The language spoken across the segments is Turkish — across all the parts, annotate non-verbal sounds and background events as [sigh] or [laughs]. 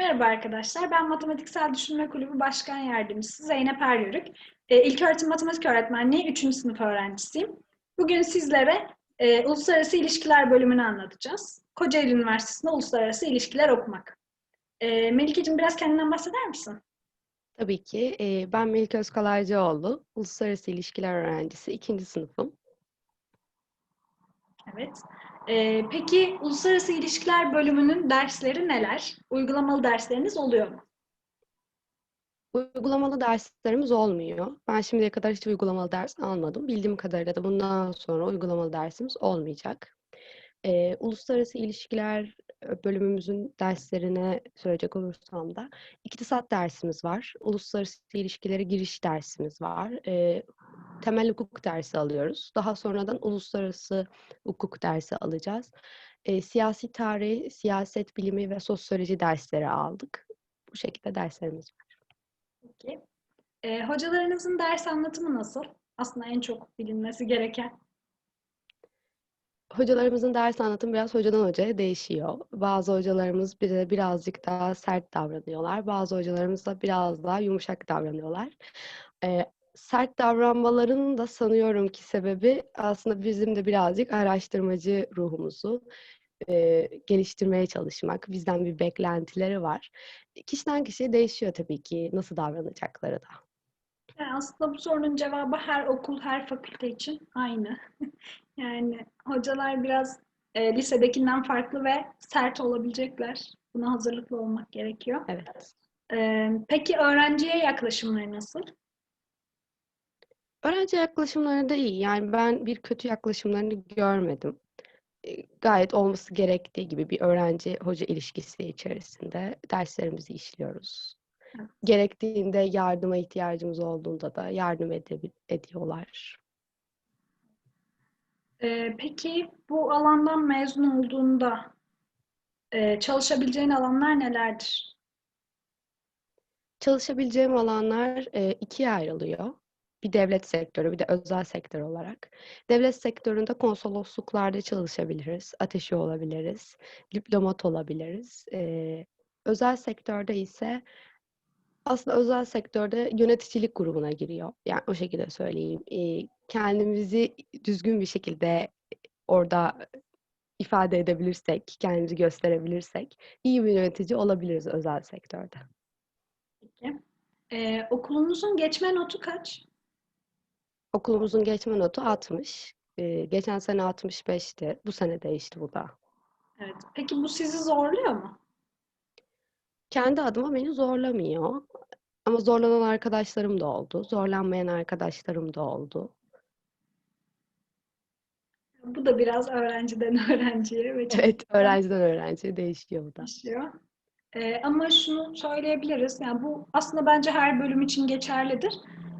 Merhaba arkadaşlar, ben Matematiksel Düşünme Kulübü Başkan Yardımcısı Zeynep Eryörük. E, İlköğretim Matematik Öğretmenliği 3. sınıf öğrencisiyim. Bugün sizlere e, Uluslararası İlişkiler bölümünü anlatacağız. Kocaeli Üniversitesi'nde Uluslararası İlişkiler okumak. E, Melike'cim biraz kendinden bahseder misin? Tabii ki. Ee, Ben Melike Özkalaycıoğlu, Uluslararası İlişkiler Öğrencisi, ikinci sınıfım. Evet. E, peki Uluslararası İlişkiler bölümünün dersleri neler? Uygulamalı dersleriniz oluyor mu? Uygulamalı derslerimiz olmuyor. Ben şimdiye kadar hiç uygulamalı ders almadım. Bildiğim kadarıyla da bundan sonra uygulamalı dersimiz olmayacak. Ee, Uluslararası İlişkiler bölümümüzün derslerine söyleyecek olursam da iktisat dersimiz var. Uluslararası ilişkilere giriş dersimiz var. Ee, temel hukuk dersi alıyoruz. Daha sonradan uluslararası hukuk dersi alacağız. Ee, siyasi tarih, siyaset bilimi ve sosyoloji dersleri aldık. Bu şekilde derslerimiz var. Peki. E, hocalarınızın ders anlatımı nasıl? Aslında en çok bilinmesi gereken. Hocalarımızın ders anlatımı biraz hocadan hocaya değişiyor. Bazı hocalarımız bize birazcık daha sert davranıyorlar. Bazı hocalarımız da biraz daha yumuşak davranıyorlar. Ee, sert davranmalarının da sanıyorum ki sebebi aslında bizim de birazcık araştırmacı ruhumuzu e, geliştirmeye çalışmak. Bizden bir beklentileri var. Kişiden kişiye değişiyor tabii ki nasıl davranacakları da. Yani aslında bu sorunun cevabı her okul, her fakülte için aynı. [laughs] Yani hocalar biraz e, lisedekinden farklı ve sert olabilecekler. Buna hazırlıklı olmak gerekiyor. Evet. E, peki öğrenciye yaklaşımları nasıl? Öğrenci yaklaşımları da iyi. Yani ben bir kötü yaklaşımlarını görmedim. E, Gayet olması gerektiği gibi bir öğrenci-hoca ilişkisi içerisinde derslerimizi işliyoruz. Gerektiğinde yardıma ihtiyacımız olduğunda da yardım edebil- ediyorlar. E, peki bu alandan mezun olduğunda e, çalışabileceğin alanlar nelerdir? Çalışabileceğim alanlar e, ikiye ayrılıyor. Bir devlet sektörü, bir de özel sektör olarak. Devlet sektöründe konsolosluklarda çalışabiliriz, ateşi olabiliriz, diplomat olabiliriz. E, özel sektörde ise aslında özel sektörde yöneticilik grubuna giriyor. Yani o şekilde söyleyeyim. E, kendimizi düzgün bir şekilde orada ifade edebilirsek, kendimizi gösterebilirsek iyi bir yönetici olabiliriz özel sektörde. Peki. E, okulunuzun geçme notu kaç? Okulumuzun geçme notu 60. Ee, geçen sene 65'ti. Bu sene değişti bu da. Evet. Peki bu sizi zorluyor mu? Kendi adıma beni zorlamıyor. Ama zorlanan arkadaşlarım da oldu. Zorlanmayan arkadaşlarım da oldu. Bu da biraz öğrenciden [laughs] öğrenciye ve Evet, öğrenciden öğrenciye değişiyor bu da. çalışıyor. Ee, ama şunu söyleyebiliriz, yani bu aslında bence her bölüm için geçerlidir.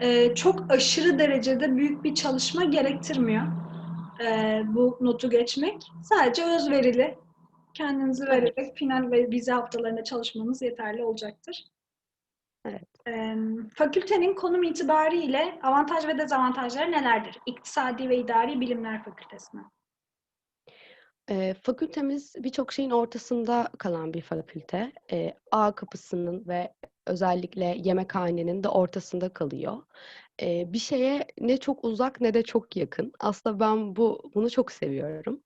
Ee, çok aşırı derecede büyük bir çalışma gerektirmiyor ee, bu notu geçmek. Sadece özverili, kendinizi vererek final ve vize haftalarında çalışmanız yeterli olacaktır. Evet. Ee, fakültenin konum itibariyle avantaj ve dezavantajları nelerdir? İktisadi ve İdari Bilimler Fakültesine. Ee, fakültemiz birçok şeyin ortasında kalan bir fakülte. Ee, A kapısının ve özellikle yemekhanenin de ortasında kalıyor. Ee, bir şeye ne çok uzak ne de çok yakın. Aslında ben bu bunu çok seviyorum.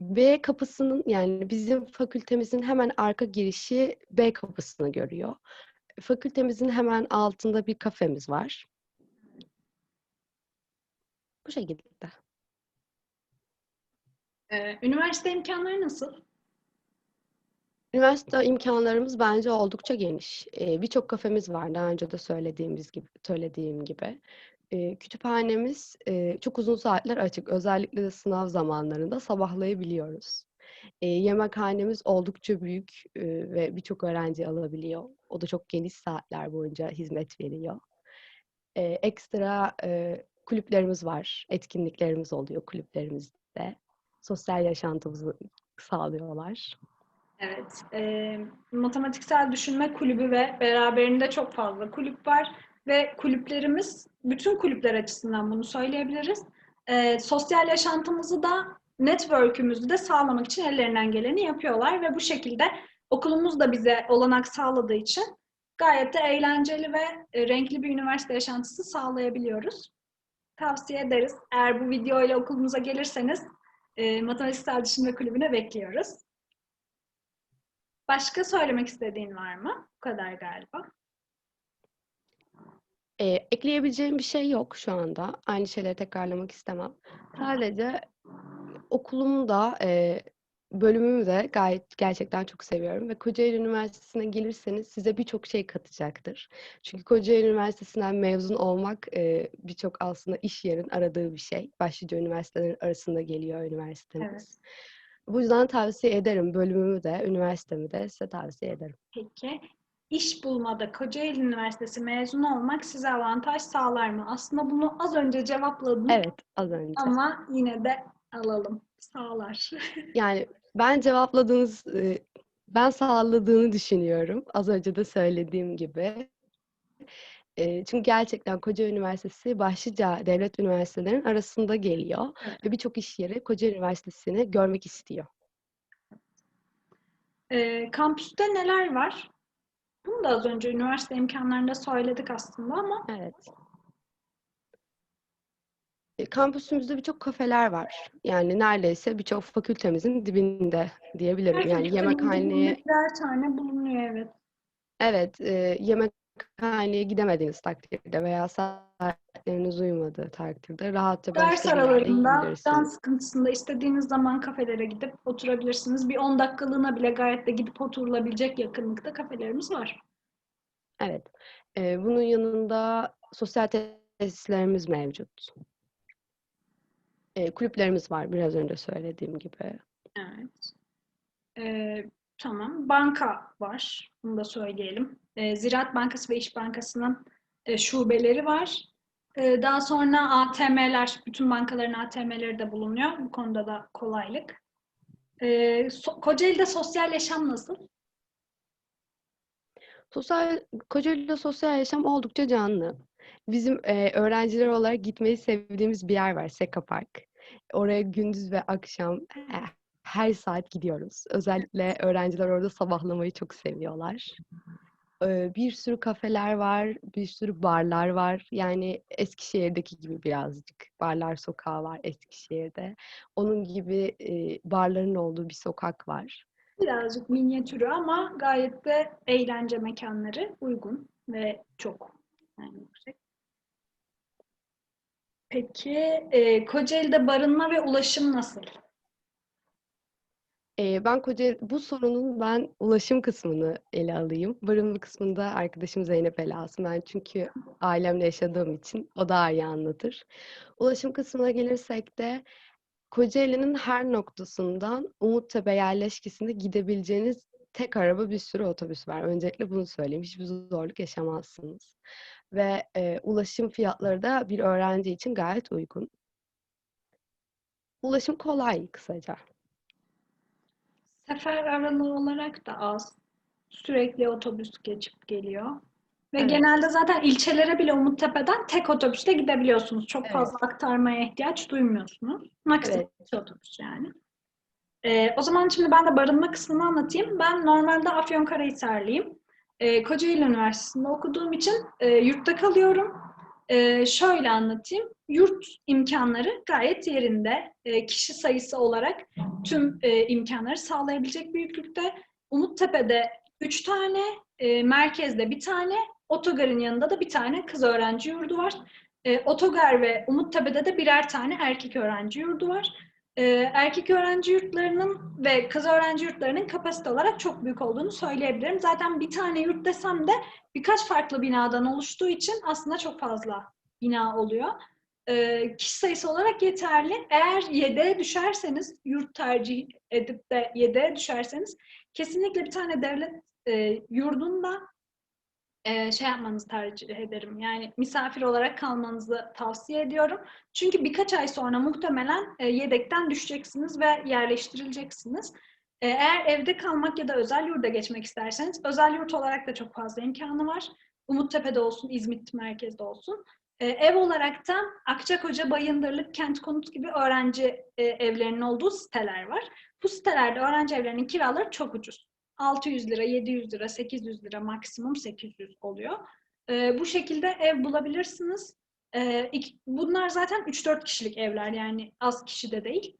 B kapısının yani bizim fakültemizin hemen arka girişi B kapısını görüyor. Fakültemizin hemen altında bir kafemiz var. Bu şekilde. Ee, üniversite imkanları nasıl? Üniversite imkanlarımız bence oldukça geniş. Ee, birçok kafemiz var daha önce de söylediğimiz gibi söylediğim gibi. Ee, kütüphanemiz e, çok uzun saatler açık. Özellikle de sınav zamanlarında sabahlayabiliyoruz. Ee, yemekhanemiz oldukça büyük e, ve birçok öğrenci alabiliyor. O da çok geniş saatler boyunca hizmet veriyor. Ee, ekstra e, kulüplerimiz var, etkinliklerimiz oluyor kulüplerimizde. Sosyal yaşantımızı sağlıyorlar. Evet. e, matematiksel düşünme kulübü ve beraberinde çok fazla kulüp var ve kulüplerimiz bütün kulüpler açısından bunu söyleyebiliriz. E, sosyal yaşantımızı da network'ümüzü de sağlamak için ellerinden geleni yapıyorlar ve bu şekilde Okulumuz da bize olanak sağladığı için gayet de eğlenceli ve e, renkli bir üniversite yaşantısı sağlayabiliyoruz. Tavsiye ederiz. Eğer bu video ile okulumuza gelirseniz e, Matematiksel Düşünme Kulübü'ne bekliyoruz. Başka söylemek istediğin var mı? Bu kadar galiba. Ee, ekleyebileceğim bir şey yok şu anda. Aynı şeyleri tekrarlamak istemem. Sadece okulumu da e, bölümümü de gayet gerçekten çok seviyorum ve Kocaeli Üniversitesi'ne gelirseniz size birçok şey katacaktır. Çünkü Kocaeli Üniversitesi'nden mezun olmak e, birçok aslında iş yerin aradığı bir şey. Başlıca üniversitelerin arasında geliyor üniversitemiz. Evet. Bu yüzden tavsiye ederim bölümümü de, üniversitemi de size tavsiye ederim. Peki. İş bulmada Kocaeli Üniversitesi mezunu olmak size avantaj sağlar mı? Aslında bunu az önce cevapladım Evet, az önce. ama yine de alalım. Sağlar. [laughs] Yani ben cevapladığınız, e, ben sağladığını düşünüyorum. Az önce de söylediğim gibi. E, Çünkü gerçekten Kocaeli Üniversitesi başlıca devlet üniversitelerin arasında geliyor. Evet. Ve birçok iş yeri Kocaeli Üniversitesi'ni görmek istiyor. Ee, kampüste neler var? Bunu da az önce üniversite imkanlarında söyledik aslında ama Evet. E, Kampüsümüzde birçok kafeler var. Yani neredeyse birçok fakültemizin dibinde diyebilirim. her Yani yemekhaneye birer tane bulunuyor evet. Evet, e, yemekhaneye gidemediğiniz takdirde veya saatleriniz uyumadığı takdirde rahatça Ders aralarında, can sıkıntısında istediğiniz zaman kafelere gidip oturabilirsiniz. Bir 10 dakikalığına bile gayet de gidip oturulabilecek yakınlıkta kafelerimiz var. Evet. E, bunun yanında sosyal tesislerimiz mevcut. E, kulüplerimiz var biraz önce söylediğim gibi. Evet. Ee, tamam. Banka var. Bunu da söyleyelim. Ee, Ziraat Bankası ve İş Bankası'nın e, şubeleri var. Ee, daha sonra ATM'ler, bütün bankaların ATM'leri de bulunuyor. Bu konuda da kolaylık. Ee, Kocaeli'de sosyal yaşam nasıl? Sosyal, Kocaeli'de sosyal yaşam oldukça canlı. Bizim e, öğrenciler olarak gitmeyi sevdiğimiz bir yer var, Seka Park. Oraya gündüz ve akşam e, her saat gidiyoruz. Özellikle öğrenciler orada sabahlamayı çok seviyorlar. Bir sürü kafeler var, bir sürü barlar var. Yani Eskişehir'deki gibi birazcık. Barlar sokağı var Eskişehir'de. Onun gibi e, barların olduğu bir sokak var. Birazcık minyatürü ama gayet de eğlence mekanları uygun ve çok yani yüksek. Peki Kocaeli'de barınma ve ulaşım nasıl? Ee, ben Kocaeli, bu sorunun ben ulaşım kısmını ele alayım. Barınma kısmında arkadaşım Zeynep ele alsın. Ben çünkü ailemle yaşadığım için o daha iyi anlatır. Ulaşım kısmına gelirsek de Kocaeli'nin her noktasından Umuttepe yerleşkesinde gidebileceğiniz tek araba bir sürü otobüs var. Öncelikle bunu söyleyeyim. Hiçbir zorluk yaşamazsınız. Ve e, ulaşım fiyatları da bir öğrenci için gayet uygun. Ulaşım kolay kısaca. Sefer aralığı olarak da az. Sürekli otobüs geçip geliyor. Ve Evet. genelde zaten ilçelere bile Umuttepe'den tek otobüste gidebiliyorsunuz. Çok Evet. fazla aktarmaya ihtiyaç duymuyorsunuz. Maksimum Evet. otobüs yani. Ee, o zaman şimdi ben de barınma kısmını anlatayım. Ben normalde Afyonkarahisarlıyım. Ee, Kocaeli Üniversitesi'nde okuduğum için e, yurtta kalıyorum. Ee, şöyle anlatayım. Yurt imkanları gayet yerinde. Ee, kişi sayısı olarak tüm e, imkanları sağlayabilecek büyüklükte. Umuttepe'de 3 tane, e, merkezde bir tane, otogarın yanında da bir tane kız öğrenci yurdu var. E, otogar ve Umuttepe'de de birer tane erkek öğrenci yurdu var. E, erkek öğrenci yurtlarının ve kız öğrenci yurtlarının kapasite olarak çok büyük olduğunu söyleyebilirim. Zaten bir tane yurt desem de birkaç farklı binadan oluştuğu için aslında çok fazla bina oluyor. E, kişi sayısı olarak yeterli. Eğer yedeğe düşerseniz, yurt tercih edip de yedeğe düşerseniz kesinlikle bir tane devlet e, yurdunda e, şey yapmanızı tercih ederim. Yani misafir olarak kalmanızı tavsiye ediyorum. Çünkü birkaç ay sonra muhtemelen e, yedekten düşeceksiniz ve yerleştirileceksiniz. E, eğer evde kalmak ya da özel yurda geçmek isterseniz özel yurt olarak da çok fazla imkanı var. Umuttepe'de olsun, İzmit merkezde olsun. Ev olarak da Akçakoca, Bayındırlık, Kent Konut gibi öğrenci evlerinin olduğu siteler var. Bu sitelerde öğrenci evlerinin kiraları çok ucuz. 600 lira, 700 lira, 800 lira maksimum 800 oluyor. Ee, bu şekilde ev bulabilirsiniz. Ee, iki- bunlar zaten 3-4 kişilik evler yani az kişi de değil.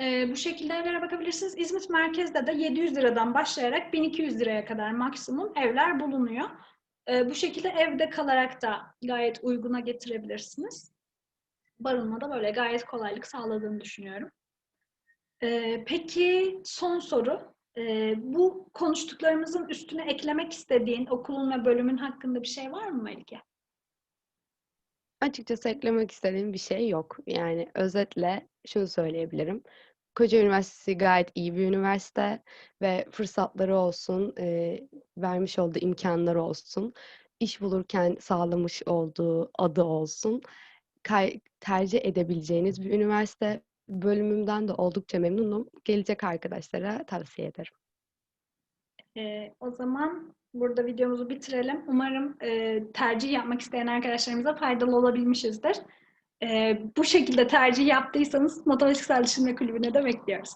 Ee, bu şekilde evlere bakabilirsiniz. İzmit merkezde de 700 liradan başlayarak 1200 liraya kadar maksimum evler bulunuyor. Ee, bu şekilde evde kalarak da gayet uyguna getirebilirsiniz. Barınmada böyle gayet kolaylık sağladığını düşünüyorum. Ee, peki son soru. Ee, bu konuştuklarımızın üstüne eklemek istediğin okulun ve bölümün hakkında bir şey var mı Melike? Açıkçası eklemek istediğim bir şey yok. Yani özetle şunu söyleyebilirim. Koca Üniversitesi gayet iyi bir üniversite ve fırsatları olsun, e, vermiş olduğu imkanları olsun, iş bulurken sağlamış olduğu adı olsun, tercih edebileceğiniz bir üniversite. Bölümümden de oldukça memnunum. Gelecek arkadaşlara tavsiye ederim. Ee, o zaman burada videomuzu bitirelim. Umarım e, tercih yapmak isteyen arkadaşlarımıza faydalı olabilmişizdir. Ee, bu şekilde tercih yaptıysanız Matematiksel Düşünme Kulübü'ne de bekliyoruz.